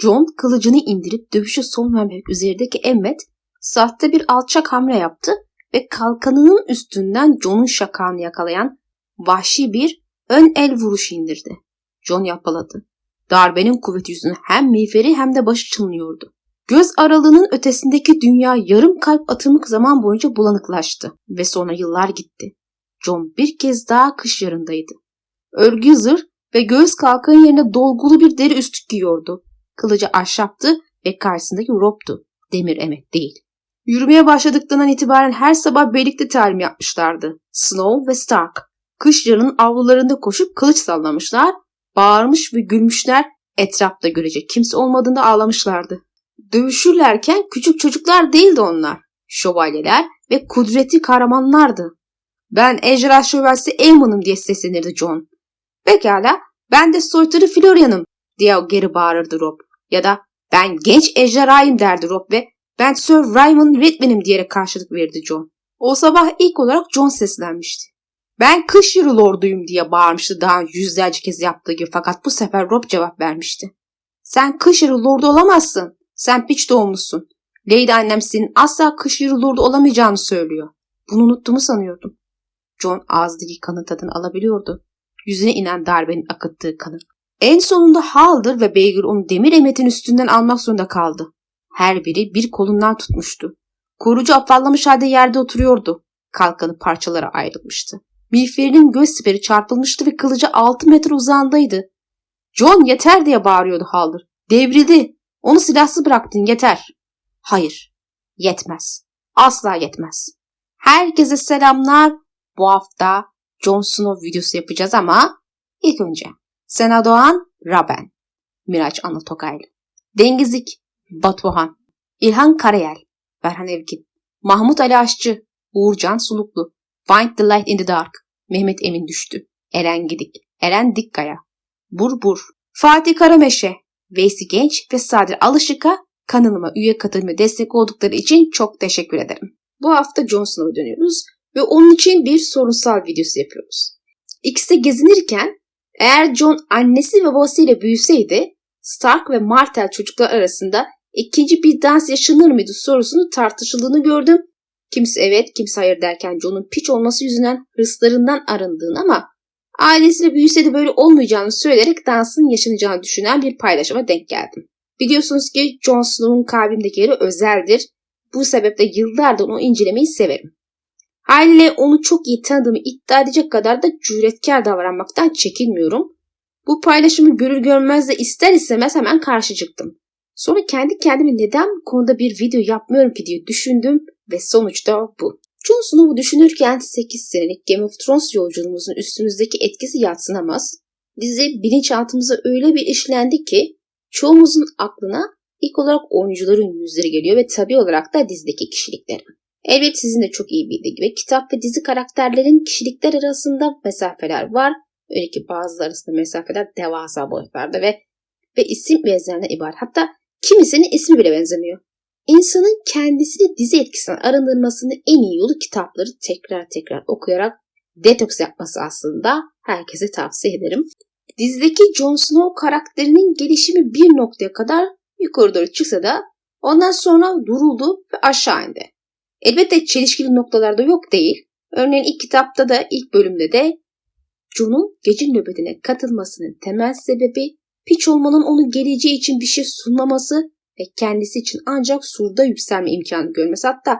John kılıcını indirip dövüşe son vermek üzerindeki Emmet sahte bir alçak hamle yaptı ve kalkanının üstünden John'un şakağını yakalayan vahşi bir ön el vuruşu indirdi. John yapaladı. Darbenin kuvveti yüzünden hem miğferi hem de başı çınlıyordu. Göz aralığının ötesindeki dünya yarım kalp atımlık zaman boyunca bulanıklaştı ve sonra yıllar gitti. John bir kez daha kış yarındaydı. Örgü zırh ve göğüs kalkan yerine dolgulu bir deri üstlük giyiyordu. Kılıcı ahşaptı ve karşısındaki roptu. Demir emek değil. Yürümeye başladıklarından itibaren her sabah birlikte talim yapmışlardı. Snow ve Stark. Kış yarının avlularında koşup kılıç sallamışlar, bağırmış ve gülmüşler, etrafta görecek kimse olmadığında ağlamışlardı. Dövüşürlerken küçük çocuklar değildi onlar. Şövalyeler ve kudretli kahramanlardı. Ben Ejderha Şövalyesi Aemon'um diye seslenirdi John. Pekala ben de soytarı Florian'ım diye geri bağırırdı Rob. Ya da ben genç ejderhayım derdi Rob ve ben Sir Raymond Redman'im diyerek karşılık verdi John. O sabah ilk olarak John seslenmişti. Ben kış yılı lorduyum diye bağırmıştı daha yüzlerce kez yaptığı gibi fakat bu sefer Rob cevap vermişti. Sen kış yılı lordu olamazsın. Sen piç doğumlusun. Lady annem senin asla kış yılı lordu olamayacağını söylüyor. Bunu unuttuğumu sanıyordum. John ağzındaki kanın tadını alabiliyordu. Yüzüne inen darbenin akıttığı kanı. En sonunda Haldır ve Beygir onu demir emetin üstünden almak zorunda kaldı. Her biri bir kolundan tutmuştu. Korucu afallamış halde yerde oturuyordu. Kalkanı parçalara ayrılmıştı. Miğferinin göz siperi çarpılmıştı ve kılıcı 6 metre uzağındaydı. John yeter diye bağırıyordu Haldır. Devrildi. Onu silahsız bıraktın yeter. Hayır. Yetmez. Asla yetmez. Herkese selamlar. Bu hafta Jon Snow videosu yapacağız ama ilk önce Sena Doğan, Raben, Miraç Anıl Dengizik, Batuhan, İlhan Karayel, Berhan Evgin, Mahmut Ali Aşçı, Uğurcan Suluklu, Find the Light in the Dark, Mehmet Emin Düştü, Eren Gidik, Eren Dikkaya, Burbur, Fatih Karameşe, Veysi Genç ve Sadir Alışık'a kanalıma üye katılma destek oldukları için çok teşekkür ederim. Bu hafta Jon Snow'a dönüyoruz ve onun için bir sorunsal videosu yapıyoruz. İkisi gezinirken eğer Jon annesi ve babasıyla büyüseydi Stark ve Martell çocuklar arasında ikinci bir dans yaşanır mıydı sorusunu tartışıldığını gördüm. Kimse evet kimse hayır derken Jon'un piç olması yüzünden hırslarından arındığını ama ailesiyle büyüse de böyle olmayacağını söyleyerek dansın yaşanacağını düşünen bir paylaşıma denk geldim. Biliyorsunuz ki Jon Snow'un kalbimdeki yeri özeldir. Bu sebeple yıllardır onu incelemeyi severim. Haliyle onu çok iyi tanıdığımı iddia edecek kadar da cüretkar davranmaktan çekinmiyorum. Bu paylaşımı görür görmez de ister istemez hemen karşı çıktım. Sonra kendi kendime neden bu konuda bir video yapmıyorum ki diye düşündüm ve sonuçta bu. Jon Snow'u düşünürken 8 senelik Game of Thrones yolculuğumuzun üstümüzdeki etkisi yatsınamaz. Dizi bilinçaltımıza öyle bir işlendi ki çoğumuzun aklına ilk olarak oyuncuların yüzleri geliyor ve tabi olarak da dizideki kişilikleri. Elbet sizin de çok iyi bildiği gibi kitap ve dizi karakterlerin kişilikler arasında mesafeler var. Öyle ki bazıları arasında mesafeler devasa boyutlarda ve ve isim benzerinden ibaret. Hatta kimisinin ismi bile benzemiyor. İnsanın kendisini dizi etkisinden arındırmasının en iyi yolu kitapları tekrar tekrar okuyarak detoks yapması aslında herkese tavsiye ederim. Dizideki Jon Snow karakterinin gelişimi bir noktaya kadar yukarı doğru çıksa da ondan sonra duruldu ve aşağı indi. Elbette çelişkili noktalarda yok değil. Örneğin ilk kitapta da ilk bölümde de Jon'un gece nöbetine katılmasının temel sebebi piç olmanın onun geleceği için bir şey sunmaması ve kendisi için ancak surda yükselme imkanı görmesi hatta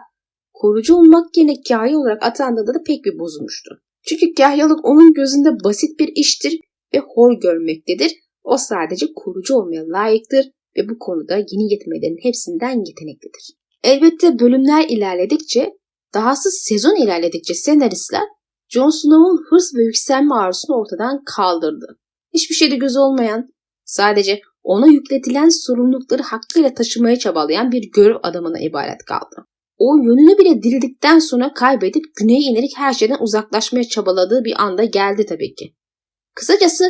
korucu olmak yerine kahi olarak atandığında da pek bir bozulmuştu. Çünkü kahyalık onun gözünde basit bir iştir ve hor görmektedir. O sadece korucu olmaya layıktır ve bu konuda yeni yeteneklerin hepsinden yeteneklidir. Elbette bölümler ilerledikçe, dahası sezon ilerledikçe senaristler Jon Snow'un hırs ve yükselme arzusunu ortadan kaldırdı. Hiçbir şeyde göz olmayan, sadece ona yükletilen sorumlulukları hakkıyla taşımaya çabalayan bir görev adamına ibaret kaldı. O yönünü bile dirildikten sonra kaybedip güneye inerek her şeyden uzaklaşmaya çabaladığı bir anda geldi tabii ki. Kısacası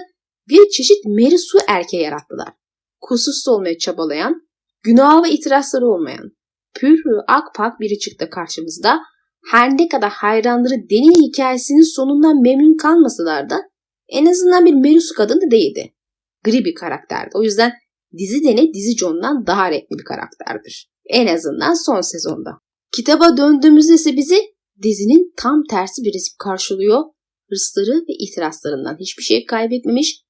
bir çeşit Mary Sue erkeği yarattılar. Kusursuz olmaya çabalayan, günah ve itirazları olmayan, pürhü akpak biri çıktı karşımızda. Her ne kadar hayranları Deni hikayesinin sonundan memnun kalmasalar da en azından bir Mary Sue kadını değildi. Gri bir karakterdi. O yüzden Dizide ne dizi John'dan daha renkli bir karakterdir. En azından son sezonda. Kitaba döndüğümüzde ise bizi dizinin tam tersi bir resim karşılıyor. Hırsları ve itirazlarından hiçbir şey kaybetmemiş,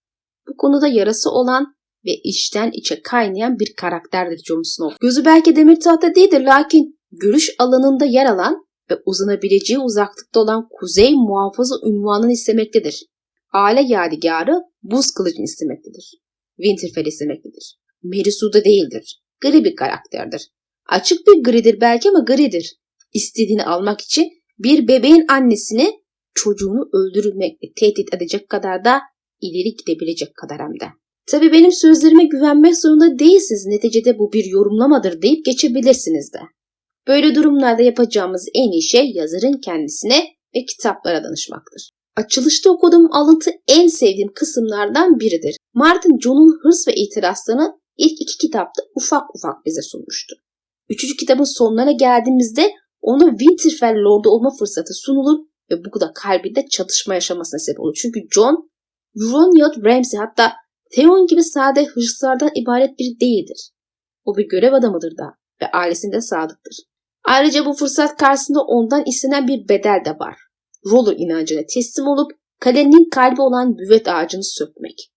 bu konuda yarası olan ve içten içe kaynayan bir karakterdir Jon Snow. Gözü belki demir tahta değildir lakin görüş alanında yer alan ve uzanabileceği uzaklıkta olan Kuzey Muhafızı unvanını istemektedir. Aile yadigarı buz kılıcını istemektedir. Winterfell istemektedir. Merisu'da değildir. Gri bir karakterdir. Açık bir gridir belki ama gridir. İstediğini almak için bir bebeğin annesini çocuğunu öldürmekle tehdit edecek kadar da ileri gidebilecek kadar hem de. Tabi benim sözlerime güvenmek zorunda değilsiniz. Neticede bu bir yorumlamadır deyip geçebilirsiniz de. Böyle durumlarda yapacağımız en iyi şey yazarın kendisine ve kitaplara danışmaktır. Açılışta okuduğum alıntı en sevdiğim kısımlardan biridir. Martin John'un hırs ve itirazlarını ilk iki kitapta ufak ufak bize sunmuştu. Üçüncü kitabın sonlarına geldiğimizde ona Winterfell Lord'u olma fırsatı sunulur ve bu da kalbinde çatışma yaşamasına sebep olur. Çünkü John, Euron Ramsay hatta Theon gibi sade hırslardan ibaret biri değildir. O bir görev adamıdır da ve ailesinde sadıktır. Ayrıca bu fırsat karşısında ondan istenen bir bedel de var. Roller inancına teslim olup kalenin kalbi olan büvet ağacını sökmek.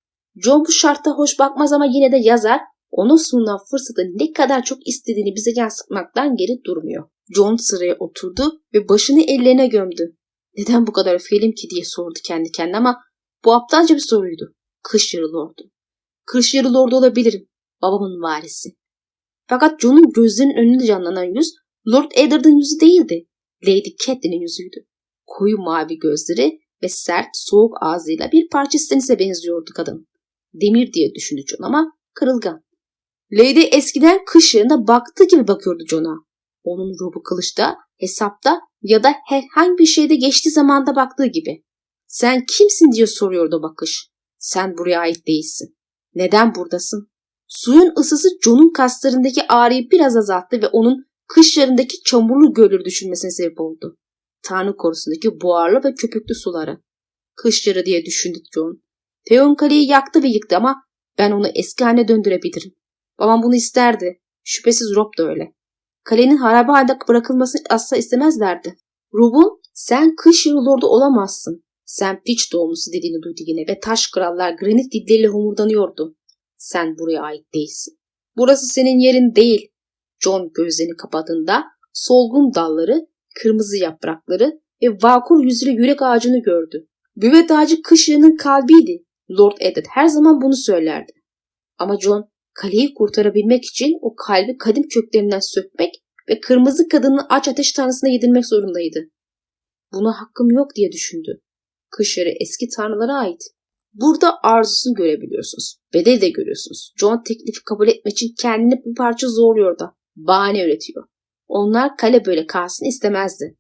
John bu şartta hoş bakmaz ama yine de yazar ona sunulan fırsatı ne kadar çok istediğini bize yansıtmaktan geri durmuyor. John sıraya oturdu ve başını ellerine gömdü. Neden bu kadar öfkeliyim ki diye sordu kendi kendine ama bu aptalca bir soruydu. Yarı lordu. Yarı lordu olabilirim. Babamın varisi. Fakat John'un gözlerinin önünde canlanan yüz Lord Eddard'ın yüzü değildi. Lady Catelyn'in yüzüydü. Koyu mavi gözleri ve sert, soğuk ağzıyla bir parça Stannis'e benziyordu kadın. Demir diye düşündü John ama kırılgan. Lady eskiden kış yarında baktığı gibi bakıyordu John'a. Onun ruhu kılıçta, hesapta ya da herhangi bir şeyde geçtiği zamanda baktığı gibi. Sen kimsin diye soruyordu bakış. Sen buraya ait değilsin. Neden buradasın? Suyun ısısı John'un kaslarındaki ağrıyı biraz azalttı ve onun kışlarındaki çamurlu gölür düşünmesine sebep oldu. Tanrı korusundaki buharlı ve köpüklü suları. Kışları diye düşündü John. Theon kaleyi yaktı ve yıktı ama ben onu eski haline döndürebilirim. Babam bunu isterdi. Şüphesiz Rob da öyle. Kalenin harabe halde bırakılmasını asla istemezlerdi. Rob'un sen kış yılı olamazsın. Sen piç doğumlusu dediğini duydu yine ve taş krallar granit dipleriyle homurdanıyordu. Sen buraya ait değilsin. Burası senin yerin değil. John gözlerini kapadığında solgun dalları, kırmızı yaprakları ve vakur yüzlü yürek ağacını gördü. Büvet ağacı kış kalbiydi. Lord Eddard her zaman bunu söylerdi. Ama John kaleyi kurtarabilmek için o kalbi kadim köklerinden sökmek ve kırmızı kadının aç ateş tanrısına yedirmek zorundaydı. Buna hakkım yok diye düşündü. Kışları eski tanrılara ait. Burada arzusunu görebiliyorsunuz. Bedel de görüyorsunuz. John teklifi kabul etmek için kendini bir parça zorluyor da. Bahane üretiyor. Onlar kale böyle kalsın istemezdi.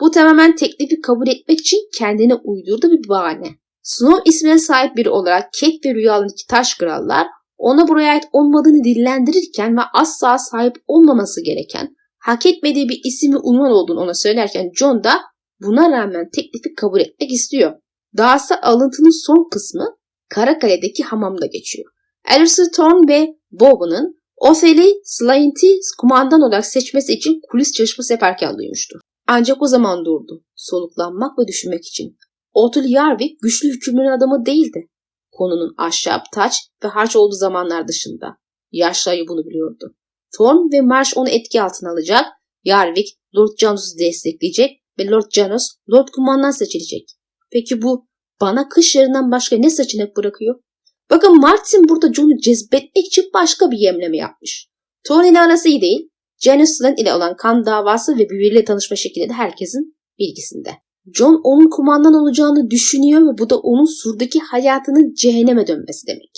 Bu tamamen teklifi kabul etmek için kendine uydurduğu bir bahane. Snow ismine sahip biri olarak Kek ve rüyalarındaki taş krallar ona buraya ait olmadığını dillendirirken ve asla sahip olmaması gereken, hak etmediği bir isim ve unvan olduğunu ona söylerken John da buna rağmen teklifi kabul etmek istiyor. Dahası alıntının son kısmı Karakale'deki hamamda geçiyor. Alistair Thorne ve Bowen'ın Othel'i Slaint'i kumandan olarak seçmesi için kulis çalışması yaparken duymuştu. Ancak o zaman durdu. Soluklanmak ve düşünmek için. Otul Yarvik güçlü hükümlünün adamı değildi. Konunun ahşap, taç ve harç olduğu zamanlar dışında. Yaşlı ayı bunu biliyordu. Thorn ve Marsh onu etki altına alacak, Yarvik Lord Janus'u destekleyecek ve Lord Janus Lord Kumandan seçilecek. Peki bu bana kış yarından başka ne seçenek bırakıyor? Bakın Martin burada John'u cezbetmek için başka bir yemleme yapmış. Thorn ile arası iyi değil. Janus ile olan kan davası ve birbiriyle tanışma şekli de herkesin bilgisinde. John onun kumandan olacağını düşünüyor ve bu da onun surdaki hayatının cehenneme dönmesi demek.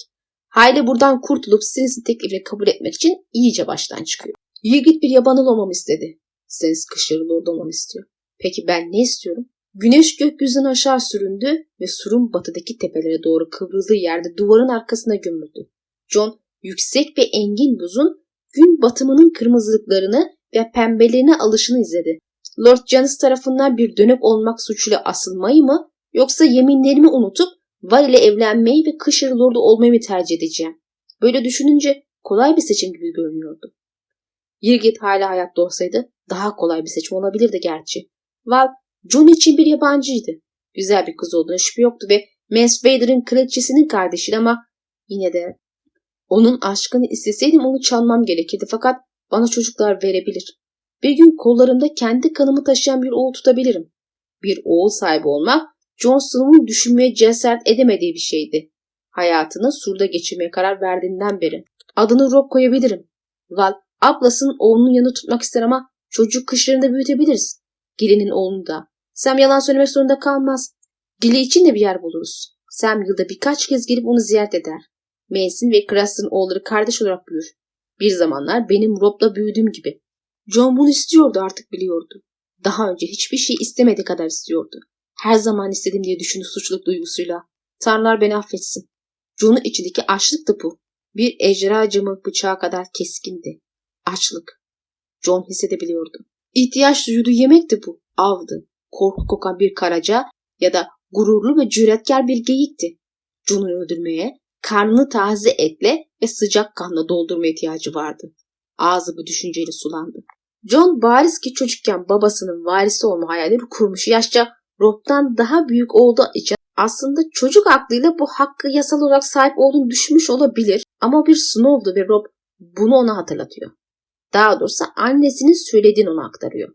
Hayli buradan kurtulup Stannis'in teklifini kabul etmek için iyice baştan çıkıyor. Yiğit bir yabanıl olmamı istedi. Stannis kışları lord olmamı istiyor. Peki ben ne istiyorum? Güneş gökyüzünden aşağı süründü ve surun batıdaki tepelere doğru kıvrıldığı yerde duvarın arkasına gömüldü. John yüksek ve engin buzun gün batımının kırmızılıklarını ve pembelerine alışını izledi. Lord Janus tarafından bir dönük olmak suçuyla asılmayı mı yoksa yeminlerimi unutup Val ile evlenmeyi ve Kışır Lord'u olmayı mı tercih edeceğim? Böyle düşününce kolay bir seçim gibi görünüyordu. Yirgit hala hayatta olsaydı daha kolay bir seçim olabilirdi gerçi. Val, John için bir yabancıydı. Güzel bir kız olduğuna şüphe yoktu ve Mance Vader'ın kraliçesinin kardeşiydi ama yine de onun aşkını isteseydim onu çalmam gerekirdi fakat bana çocuklar verebilir. Bir gün kollarımda kendi kanımı taşıyan bir oğul tutabilirim. Bir oğul sahibi olmak John Snow'un düşünmeye cesaret edemediği bir şeydi. Hayatını surda geçirmeye karar verdiğinden beri. Adını Rob koyabilirim. Val, ablasının oğlunun yanı tutmak ister ama çocuk kışlarında büyütebiliriz. Gilly'nin oğlunu da. Sam yalan söylemek zorunda kalmaz. Gilly için de bir yer buluruz. Sam yılda birkaç kez gelip onu ziyaret eder. Mason ve Kristen oğulları kardeş olarak büyür. Bir zamanlar benim Rob'la büyüdüğüm gibi. John bunu istiyordu artık biliyordu. Daha önce hiçbir şey istemediği kadar istiyordu. Her zaman istedim diye düşündü suçluluk duygusuyla. Tanrılar beni affetsin. John'un içindeki açlık da bu. Bir ejderha camı bıçağı kadar keskindi. Açlık. John hissedebiliyordu. İhtiyaç duyduğu yemek de bu. Avdı. Korku kokan bir karaca ya da gururlu ve cüretkar bir geyikti. John'u öldürmeye, karnını taze etle ve sıcak kanla doldurma ihtiyacı vardı. Ağzı bu düşünceyle sulandı. John bariz ki çocukken babasının varisi olma hayalleri kurmuş. Yaşça Rob'dan daha büyük olduğu için aslında çocuk aklıyla bu hakkı yasal olarak sahip olduğunu düşünmüş olabilir ama bir Snow'du ve Rob bunu ona hatırlatıyor. Daha doğrusu annesinin söylediğini ona aktarıyor.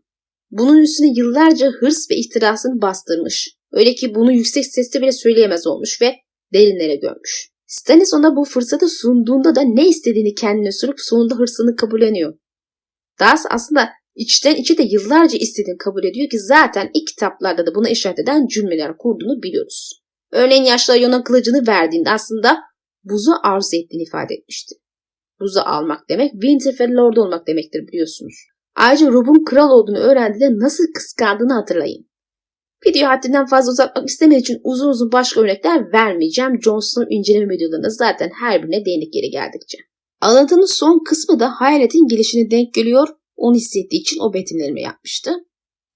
Bunun üstüne yıllarca hırs ve ihtirasını bastırmış. Öyle ki bunu yüksek sesle bile söyleyemez olmuş ve derinlere görmüş. Stannis ona bu fırsatı sunduğunda da ne istediğini kendine sorup sonunda hırsını kabulleniyor. Daha aslında içten içe de yıllarca istediğini kabul ediyor ki zaten ilk kitaplarda da buna işaret eden cümleler kurduğunu biliyoruz. Örneğin yaşlı Yona kılıcını verdiğinde aslında buzu arzu ettiğini ifade etmişti. Buzu almak demek Winterfell Lord olmak demektir biliyorsunuz. Ayrıca Rob'un kral olduğunu öğrendiğinde nasıl kıskandığını hatırlayın. Video haddinden fazla uzatmak istemediği için uzun uzun başka örnekler vermeyeceğim. Jon Snow inceleme videolarında zaten her birine değindik geri geldikçe. Alıntının son kısmı da hayaletin gelişine denk geliyor. Onu hissettiği için o betimlerimi yapmıştı.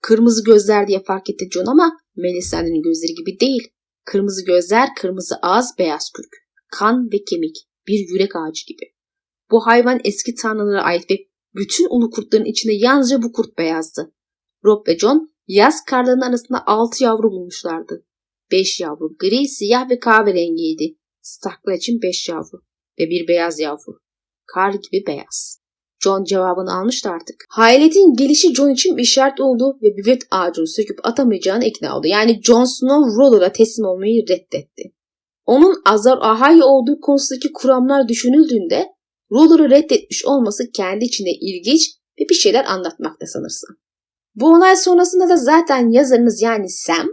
Kırmızı gözler diye fark etti John ama Melisandre'nin gözleri gibi değil. Kırmızı gözler, kırmızı ağız, beyaz kürk. Kan ve kemik. Bir yürek ağacı gibi. Bu hayvan eski tanrılara ait ve bütün ulu kurtların içinde yalnızca bu kurt beyazdı. Rob ve John yaz karlarının arasında altı yavru bulmuşlardı. Beş yavru gri, siyah ve kahverengiydi. Starklar için beş yavru ve bir beyaz yavru. Kar gibi beyaz. John cevabını almıştı artık. Hayaletin gelişi John için bir şart oldu ve büvet ağacını söküp atamayacağını ikna oldu. Yani Jon Snow Roller'a teslim olmayı reddetti. Onun Azar Ahai olduğu konusundaki kuramlar düşünüldüğünde Roller'ı reddetmiş olması kendi içinde ilginç ve bir şeyler anlatmakta sanırsın. Bu olay sonrasında da zaten yazarınız yani Sam,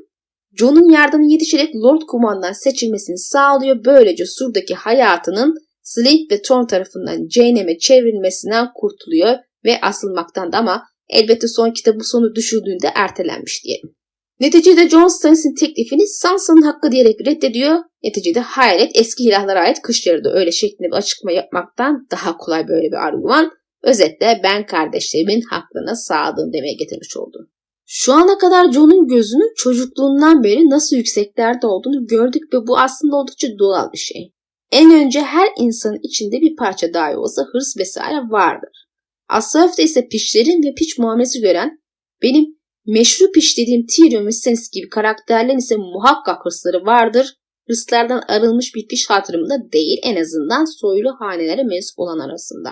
John'un yardımına yetişerek Lord Kumandan seçilmesini sağlıyor. Böylece surdaki hayatının Slade ve Thorn tarafından cehenneme çevrilmesinden kurtuluyor ve asılmaktan da ama elbette son kitabı sonu düşürdüğünde ertelenmiş diyelim. Neticede John Stannis'in teklifini Sansa'nın hakkı diyerek reddediyor. Neticede hayalet eski ilahlara ait kış yarıda öyle şeklinde bir açıklama yapmaktan daha kolay böyle bir argüman. Özetle ben kardeşlerimin hakkına sağdığım demeye getirmiş oldu. Şu ana kadar John'un gözünün çocukluğundan beri nasıl yükseklerde olduğunu gördük ve bu aslında oldukça doğal bir şey. En önce her insanın içinde bir parça dahi olsa hırs vesaire vardır. Asaf'ta ise pişlerin ve piç muamelesi gören benim meşru piş dediğim Tyrion ve Stannis gibi karakterlerin ise muhakkak hırsları vardır. Hırslardan arılmış bir piş hatırımda değil en azından soylu hanelere mensup olan arasında.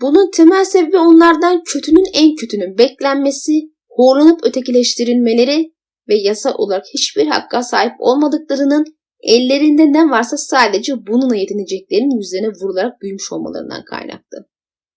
Bunun temel sebebi onlardan kötünün en kötünün beklenmesi, horlanıp ötekileştirilmeleri ve yasa olarak hiçbir hakka sahip olmadıklarının ellerinde ne varsa sadece bununla yetineceklerinin yüzlerine vurularak büyümüş olmalarından kaynaklı.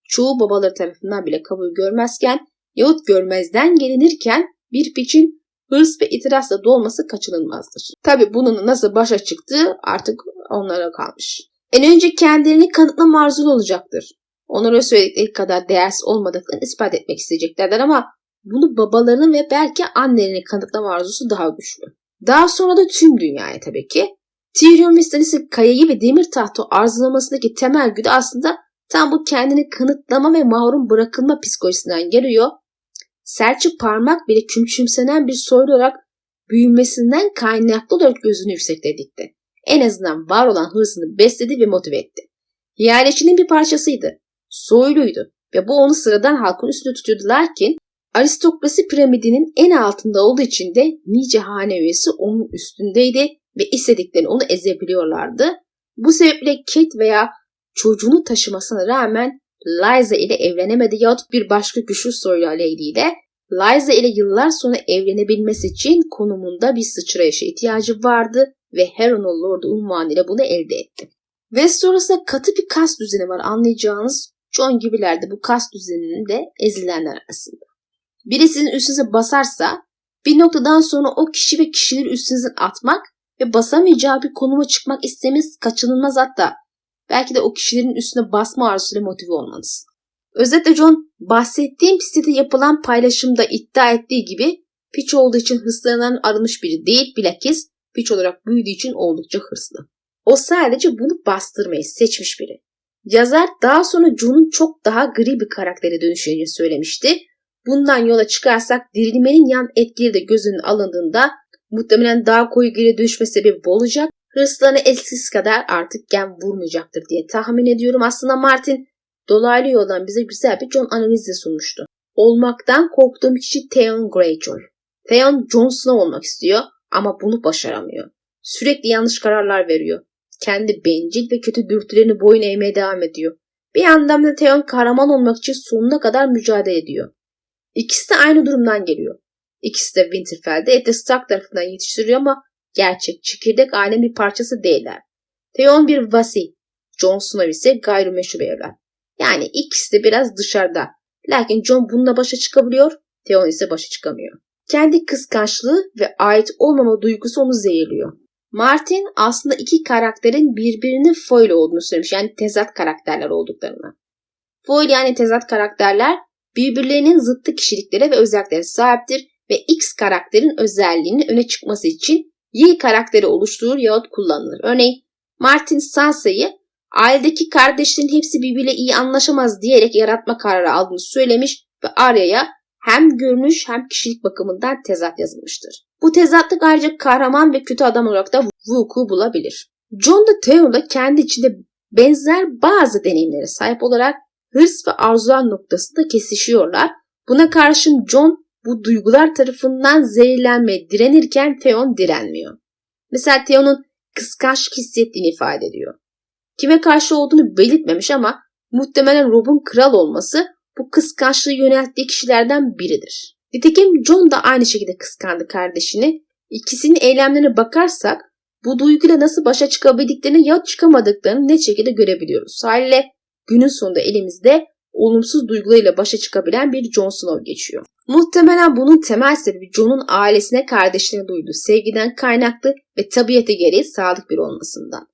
Çoğu babaları tarafından bile kabul görmezken yahut görmezden gelinirken bir piçin hırs ve itirazla dolması kaçınılmazdır. Tabi bunun nasıl başa çıktığı artık onlara kalmış. En önce kendilerini kanıtlama arzulu olacaktır. Onlara söyledikleri kadar değersiz olmadıklarını ispat etmek isteyeceklerdir ama bunu babalarının ve belki annelerinin kanıtlama arzusu daha güçlü. Daha sonra da tüm dünyaya tabii ki. Stannis'in kayayı ve demir tahtı arzulamasındaki temel güdü aslında tam bu kendini kanıtlama ve mahrum bırakılma psikolojisinden geliyor. Serçe parmak bile kümçümsenen bir soylu olarak büyümesinden kaynaklı olarak gözünü yüksekte dikti. En azından var olan hırsını besledi ve motive etti. Yerleşinin bir parçasıydı. Soyluydu ve bu onu sıradan halkın üstünde tutuyordu. Lakin aristokrasi piramidinin en altında olduğu için de nice hane üyesi onun üstündeydi ve istediklerini onu ezebiliyorlardı. Bu sebeple Kate veya çocuğunu taşımasına rağmen Liza ile evlenemedi yahut bir başka güçlü soylu Lady ile Liza ile yıllar sonra evlenebilmesi için konumunda bir sıçrayışa ihtiyacı vardı ve Heron'un Lord'u unvanıyla bunu elde etti. Westeros'ta katı bir kas düzeni var anlayacağınız John gibiler de bu kas düzeninin de ezilenler arasında. Biri sizin üstünüze basarsa bir noktadan sonra o kişi ve kişileri üstünüzden atmak ve basamayacağı bir konuma çıkmak istemeniz kaçınılmaz hatta belki de o kişilerin üstüne basma arzusuyla motive olmanız. Özetle John bahsettiğim sitede yapılan paylaşımda iddia ettiği gibi piç olduğu için hırslanan arınmış biri değil bilakis piç olarak büyüdüğü için oldukça hırslı. O sadece bunu bastırmayı seçmiş biri. Yazar daha sonra John'un çok daha gri bir karaktere dönüşeceğini söylemişti. Bundan yola çıkarsak dirilmenin yan etkileri de göz önüne alındığında muhtemelen daha koyu griye dönüşme sebebi olacak. Hırslarını eskisi kadar artık gem vurmayacaktır diye tahmin ediyorum. Aslında Martin dolaylı yoldan bize güzel bir John analizi sunmuştu. Olmaktan korktuğum kişi Theon Greyjoy. Theon Jon Snow olmak istiyor ama bunu başaramıyor. Sürekli yanlış kararlar veriyor. Kendi bencil ve kötü dürtülerini boyun eğmeye devam ediyor. Bir yandan da Theon kahraman olmak için sonuna kadar mücadele ediyor. İkisi de aynı durumdan geliyor. İkisi de Winterfell'de Eddie Stark tarafından yetiştiriliyor ama gerçek çekirdek ailenin bir parçası değiller. Theon bir vasi, Jon Snow ise gayrimeşru bir evlat. Yani ikisi de biraz dışarıda. Lakin Jon bununla başa çıkabiliyor, Theon ise başa çıkamıyor. Kendi kıskançlığı ve ait olmama duygusu onu zehirliyor. Martin aslında iki karakterin birbirinin foil olduğunu söylemiş. Yani tezat karakterler olduklarını. Foil yani tezat karakterler birbirlerinin zıttı kişiliklere ve özelliklere sahiptir ve X karakterin özelliğinin öne çıkması için Y karakteri oluşturur yahut kullanılır. Örneğin Martin Sansa'yı ailedeki kardeşlerin hepsi birbiriyle iyi anlaşamaz diyerek yaratma kararı aldığını söylemiş ve Arya'ya hem görünüş hem kişilik bakımından tezat yazılmıştır. Bu tezatlık ayrıca kahraman ve kötü adam olarak da vuku bulabilir. John da Theo da kendi içinde benzer bazı deneyimlere sahip olarak hırs ve arzular noktasında kesişiyorlar. Buna karşın John bu duygular tarafından zehirlenmeye direnirken Theon direnmiyor. Mesela Theon'un kıskançlık hissettiğini ifade ediyor. Kime karşı olduğunu belirtmemiş ama muhtemelen Rob'un kral olması bu kıskançlığı yönelttiği kişilerden biridir. Nitekim John da aynı şekilde kıskandı kardeşini. İkisinin eylemlerine bakarsak bu duyguyla nasıl başa çıkabildiklerini ya çıkamadıklarını net şekilde görebiliyoruz. Haliyle günün sonunda elimizde olumsuz duygularıyla başa çıkabilen bir Jon Snow geçiyor. Muhtemelen bunun temel sebebi Jon'un ailesine kardeşine duyduğu sevgiden kaynaklı ve tabiatı gereği sadık bir olmasından.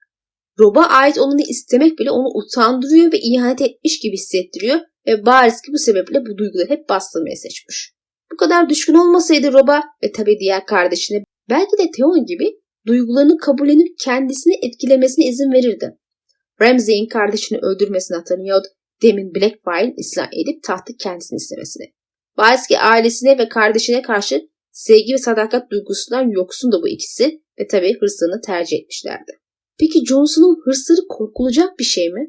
Rob'a ait olanı istemek bile onu utandırıyor ve ihanet etmiş gibi hissettiriyor ve bariz ki bu sebeple bu duyguları hep bastırmaya seçmiş. Bu kadar düşkün olmasaydı Rob'a ve tabii diğer kardeşine belki de Theon gibi duygularını kabullenip kendisini etkilemesine izin verirdi. Ramsay'in kardeşini öldürmesini hatırlıyordu. Demin Blackfyre ıslah edip tahtı kendisini istemesini. Bariz ki ailesine ve kardeşine karşı sevgi ve sadakat duygusundan yoksun da bu ikisi ve tabii hırslarını tercih etmişlerdi. Peki Johnson'un hırsları korkulacak bir şey mi?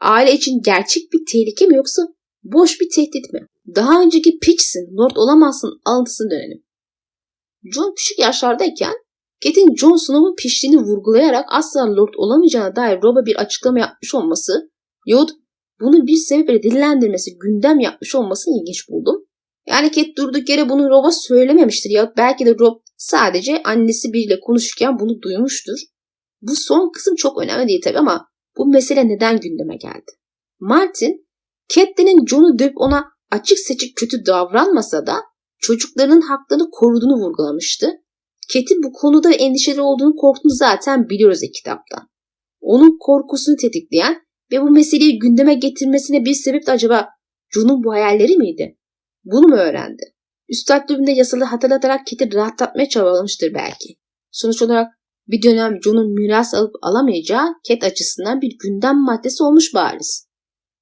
Aile için gerçek bir tehlike mi yoksa boş bir tehdit mi? Daha önceki Pitch'sin, Lord olamazsın alıntısını dönelim. John küçük yaşlardayken Kate'in Jon Snow'un piştiğini vurgulayarak asla Lord olamayacağına dair Rob'a bir açıklama yapmış olması yahut bunu bir sebeple dillendirmesi, gündem yapmış olması ilginç buldum. Yani Kate durduk yere bunu Rob'a söylememiştir ya belki de Rob sadece annesi biriyle konuşurken bunu duymuştur. Bu son kısım çok önemli değil tabii ama bu mesele neden gündeme geldi? Martin, Catelyn'in Jon'u dövüp ona açık seçik kötü davranmasa da çocuklarının haklarını koruduğunu vurgulamıştı. Kate'in bu konuda endişeli olduğunu korktuğunu zaten biliyoruz ilk kitapta. Onun korkusunu tetikleyen ve bu meseleyi gündeme getirmesine bir sebep de acaba Jon'un bu hayalleri miydi? Bunu mu öğrendi? Üstad dövümde yasalı hatırlatarak Kate'i rahatlatmaya çabalamıştır belki. Sonuç olarak bir dönem Jon'un miras alıp alamayacağı Cat açısından bir gündem maddesi olmuş bariz.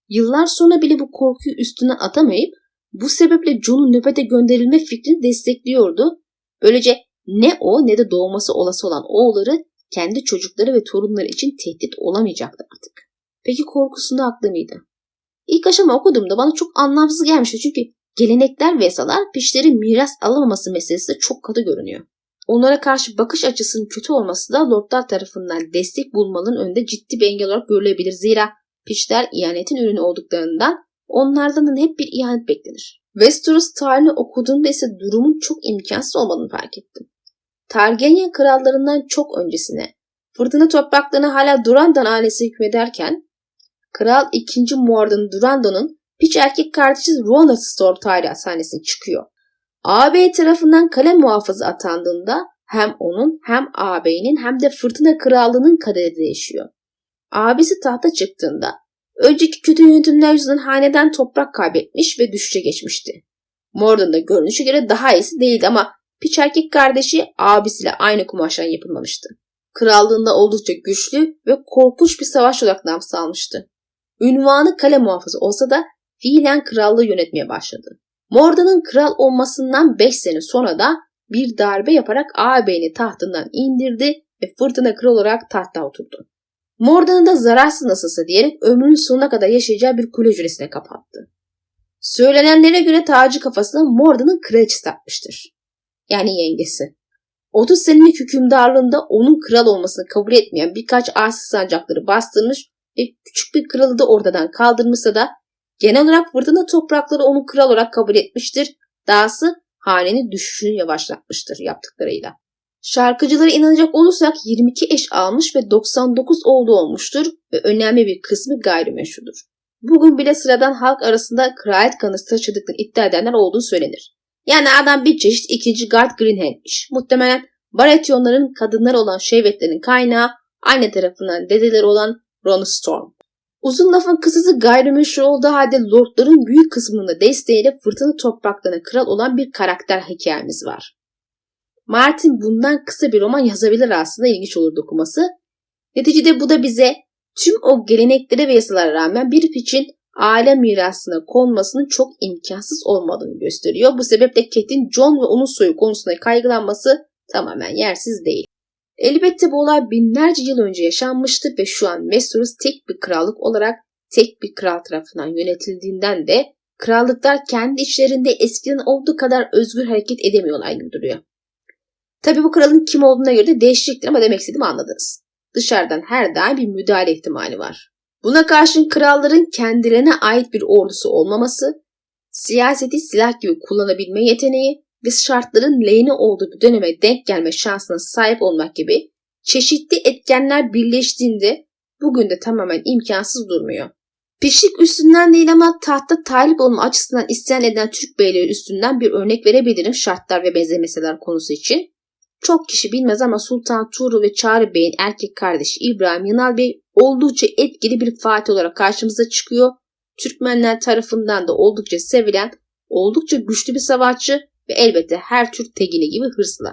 Yıllar sonra bile bu korkuyu üstüne atamayıp bu sebeple Jon'un nöbete gönderilme fikrini destekliyordu. Böylece ne o ne de doğması olası olan oğulları kendi çocukları ve torunları için tehdit olamayacaktı artık. Peki korkusunda haklı mıydı? İlk aşama okuduğumda bana çok anlamsız gelmişti çünkü gelenekler ve yasalar pişlerin miras alamaması meselesi çok katı görünüyor. Onlara karşı bakış açısının kötü olması da lordlar tarafından destek bulmanın önünde ciddi bir engel olarak görülebilir. Zira pişler ihanetin ürünü olduklarından onlardan da hep bir ihanet beklenir. Westeros tarihini okuduğumda ise durumun çok imkansız olmadığını fark ettim. Targaryen krallarından çok öncesine fırtına topraklarına hala Durandan ailesi hükmederken Kral 2. Mordon Durandon'un piç erkek kardeşi Ronald Storm tarih sahnesine çıkıyor. ağabey tarafından kale muhafızı atandığında hem onun hem ağabeyinin hem de fırtına krallığının kaderi değişiyor. Abisi tahta çıktığında önceki kötü yönetimler yüzünden haneden toprak kaybetmiş ve düşüşe geçmişti. Mordon da görünüşe göre daha iyisi değildi ama piç erkek kardeşi abisiyle aynı kumaştan yapılmamıştı. Krallığında oldukça güçlü ve korkunç bir savaş olarak nam salmıştı. Ünvanı kale muhafızı olsa da fiilen krallığı yönetmeye başladı. Morda'nın kral olmasından 5 sene sonra da bir darbe yaparak ağabeyini tahtından indirdi ve fırtına kral olarak tahta oturdu. Morda'nın da zararsız nasılsa diyerek ömrünün sonuna kadar yaşayacağı bir kule hücresine kapattı. Söylenenlere göre tacı kafasına Morda'nın kraliçesi takmıştır. Yani yengesi. 30 senelik hükümdarlığında onun kral olmasını kabul etmeyen birkaç arsız sancakları bastırmış ve küçük bir kralı da ortadan kaldırmışsa da genel olarak fırtına toprakları onu kral olarak kabul etmiştir. Dahası hanenin düşüşünü yavaşlatmıştır yaptıklarıyla. Şarkıcılara inanacak olursak 22 eş almış ve 99 oğlu olmuştur ve önemli bir kısmı gayrimeşrudur. Bugün bile sıradan halk arasında kraliyet kanısı taşıdıklarını iddia edenler olduğu söylenir. Yani adam bir çeşit ikinci Guard Greenhand'miş. Muhtemelen Baratheonların kadınlar olan şehvetlerin kaynağı anne tarafından dedeleri olan Ron Storm. Uzun lafın kısası gayrimeşru olduğu halde lordların büyük kısmının desteğiyle fırtına topraklarına kral olan bir karakter hikayemiz var. Martin bundan kısa bir roman yazabilir aslında ilginç olur okuması. Neticede bu da bize tüm o geleneklere ve yasalara rağmen bir için aile mirasına konmasının çok imkansız olmadığını gösteriyor. Bu sebeple Cat'in John ve onun soyu konusunda kaygılanması tamamen yersiz değil. Elbette bu olay binlerce yıl önce yaşanmıştı ve şu an Westeros tek bir krallık olarak tek bir kral tarafından yönetildiğinden de krallıklar kendi içlerinde eskiden olduğu kadar özgür hareket edemiyorlar gibi duruyor. Tabi bu kralın kim olduğuna göre de değişecektir ama demek istediğimi anladınız. Dışarıdan her daim bir müdahale ihtimali var. Buna karşın kralların kendilerine ait bir ordusu olmaması, siyaseti silah gibi kullanabilme yeteneği ve şartların lehine olduğu bir döneme denk gelme şansına sahip olmak gibi çeşitli etkenler birleştiğinde bugün de tamamen imkansız durmuyor. Pişlik üstünden değil ama tahta talip olma açısından isteyen eden Türk beyleri üstünden bir örnek verebilirim şartlar ve benzemeseler konusu için. Çok kişi bilmez ama Sultan Tuğrul ve Çağrı Bey'in erkek kardeşi İbrahim Yanal Bey oldukça etkili bir fatih olarak karşımıza çıkıyor. Türkmenler tarafından da oldukça sevilen, oldukça güçlü bir savaşçı ve elbette her Türk tegini gibi hırslı.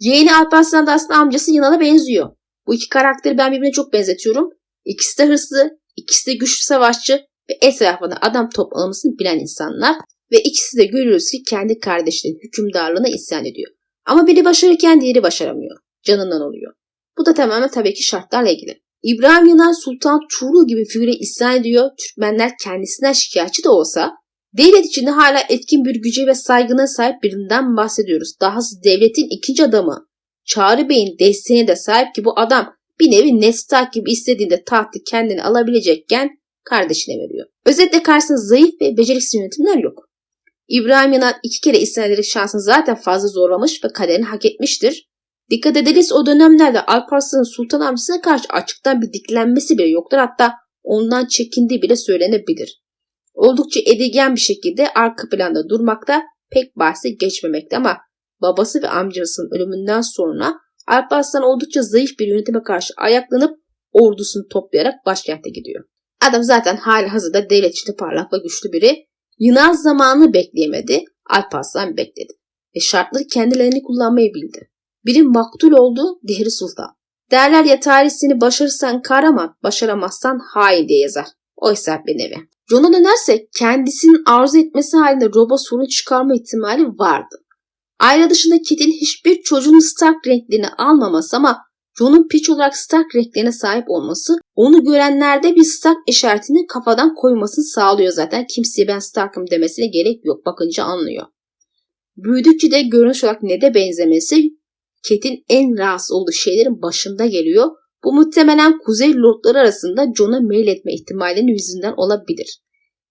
Yeğeni Alparslan da aslında amcası Yunan'a benziyor. Bu iki karakteri ben birbirine çok benzetiyorum. İkisi de hırslı, ikisi de güçlü savaşçı ve etrafında adam toplamasını bilen insanlar ve ikisi de görüyoruz ki kendi kardeşinin hükümdarlığına isyan ediyor. Ama biri başarırken diğeri başaramıyor. Canından oluyor. Bu da tamamen tabii ki şartlarla ilgili. İbrahim Yunan Sultan Tuğrul gibi figüre isyan ediyor. Türkmenler kendisinden şikayetçi de olsa devlet içinde hala etkin bir güce ve saygına sahip birinden bahsediyoruz. Dahası devletin ikinci adamı Çağrı Bey'in desteğine de sahip ki bu adam bir nevi Nestak gibi istediğinde tahtı kendini alabilecekken kardeşine veriyor. Özetle karşısında zayıf ve beceriksiz yönetimler yok. İbrahim Yanar iki kere isyan şansını zaten fazla zorlamış ve kaderini hak etmiştir. Dikkat ederiz o dönemlerde Alparslan'ın sultan amcasına karşı açıktan bir diklenmesi bile yoktur. Hatta ondan çekindiği bile söylenebilir. Oldukça edilgen bir şekilde arka planda durmakta pek bahsi geçmemekte ama babası ve amcasının ölümünden sonra Alparslan oldukça zayıf bir yönetime karşı ayaklanıp ordusunu toplayarak başkente gidiyor. Adam zaten hali hazırda devlet içinde parlak ve güçlü biri. Yunan zamanı bekleyemedi, Alparslan bekledi ve şartları kendilerini kullanmayı bildi. Biri maktul oldu, diğeri sultan. Derler ya tarihsini başarırsan kahraman, başaramazsan hain diye yazar. Oysa bir nevi. Ron'a dönersek kendisinin arzu etmesi halinde Rob'a sorun çıkarma ihtimali vardı. Aile dışında Kit'in hiçbir çocuğun Stark renklerini almaması ama John'un piç olarak Stark renklerine sahip olması onu görenlerde bir Stark işaretini kafadan koymasını sağlıyor zaten. Kimseye ben Stark'ım demesine gerek yok. Bakınca anlıyor. Büyüdükçe de görünüş olarak ne de benzemesi Cat'in en rahatsız olduğu şeylerin başında geliyor. Bu muhtemelen Kuzey Lordları arasında Jon'a mail etme ihtimalinin yüzünden olabilir.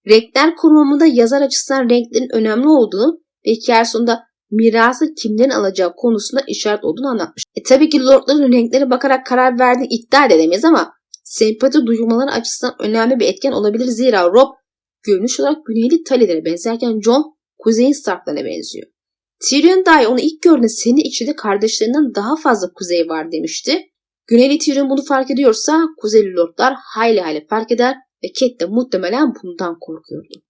Renkler kurumunda yazar açısından renklerin önemli olduğunu ve hikaye sonunda mirası kimden alacağı konusunda işaret olduğunu anlatmış. E tabii ki Lordların renklere bakarak karar verdiğini iddia edemeyiz ama sempati duyulmaları açısından önemli bir etken olabilir. Zira Rob görünüş olarak Güneyli Tully'lere benzerken Jon Kuzey'in Stark'larına benziyor. Tyrion dahi onu ilk gördüğünde senin içinde kardeşlerinden daha fazla kuzey var demişti. Güneyli Tyrion bunu fark ediyorsa Kuzeyli Lordlar hayli hayli fark eder ve Cat de muhtemelen bundan korkuyordu.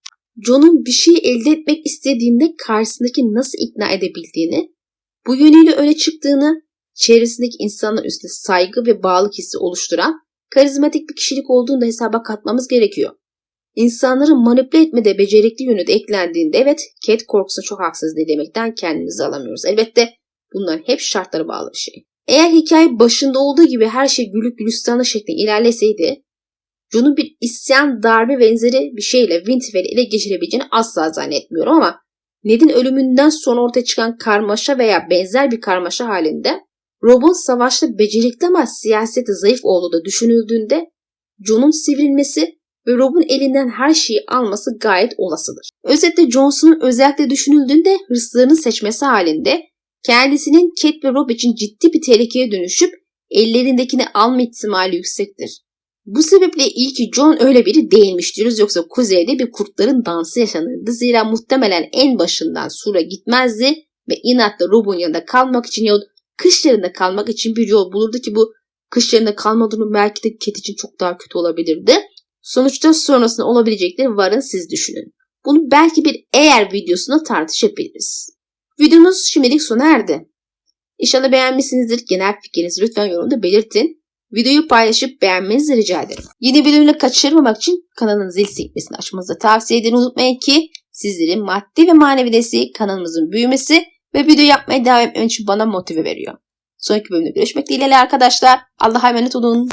Jon'un bir şey elde etmek istediğinde karşısındaki nasıl ikna edebildiğini, bu yönüyle öne çıktığını, çevresindeki insanlar üstünde saygı ve bağlılık hissi oluşturan karizmatik bir kişilik olduğunu da hesaba katmamız gerekiyor. İnsanları manipüle etmede becerikli yönü de eklendiğinde evet Cat korkusuna çok haksız demekten kendimizi alamıyoruz. Elbette bunların hep şartlara bağlı bir şey. Eğer hikaye başında olduğu gibi her şey gülük gülistanlı şeklinde ilerleseydi Jon'un bir isyan, darbe benzeri bir şeyle Winterfell'i ele geçirebileceğini asla zannetmiyorum ama Ned'in ölümünden sonra ortaya çıkan karmaşa veya benzer bir karmaşa halinde Rob'un savaşta becerikli ama siyaseti zayıf olduğu da düşünüldüğünde Jon'un sivrilmesi ve Rob'un elinden her şeyi alması gayet olasıdır. Özetle Johnson'un özellikle düşünüldüğünde hırslarını seçmesi halinde kendisinin Cat ve Rob için ciddi bir tehlikeye dönüşüp ellerindekini alma ihtimali yüksektir. Bu sebeple iyi ki John öyle biri değilmiş diyoruz yoksa kuzeyde bir kurtların dansı yaşanırdı. Zira muhtemelen en başından Sur'a gitmezdi ve inatla Rob'un yanında kalmak için yahut kışlarında kalmak için bir yol bulurdu ki bu kışlarında kalma durumu belki de Cat için çok daha kötü olabilirdi. Sonuçta sonrasında olabilecekleri varın siz düşünün. Bunu belki bir eğer videosunda tartışabiliriz. Videomuz şimdilik sona erdi. İnşallah beğenmişsinizdir. Genel fikrinizi lütfen yorumda belirtin. Videoyu paylaşıp beğenmenizi rica ederim. Yeni bölümleri kaçırmamak için kanalın zil sekmesini açmanızı tavsiye ederim. Unutmayın ki sizlerin maddi ve manevi desteği kanalımızın büyümesi ve video yapmaya devam etmem için bana motive veriyor. Sonraki bölümde görüşmek dileğiyle arkadaşlar. Allah'a emanet olun.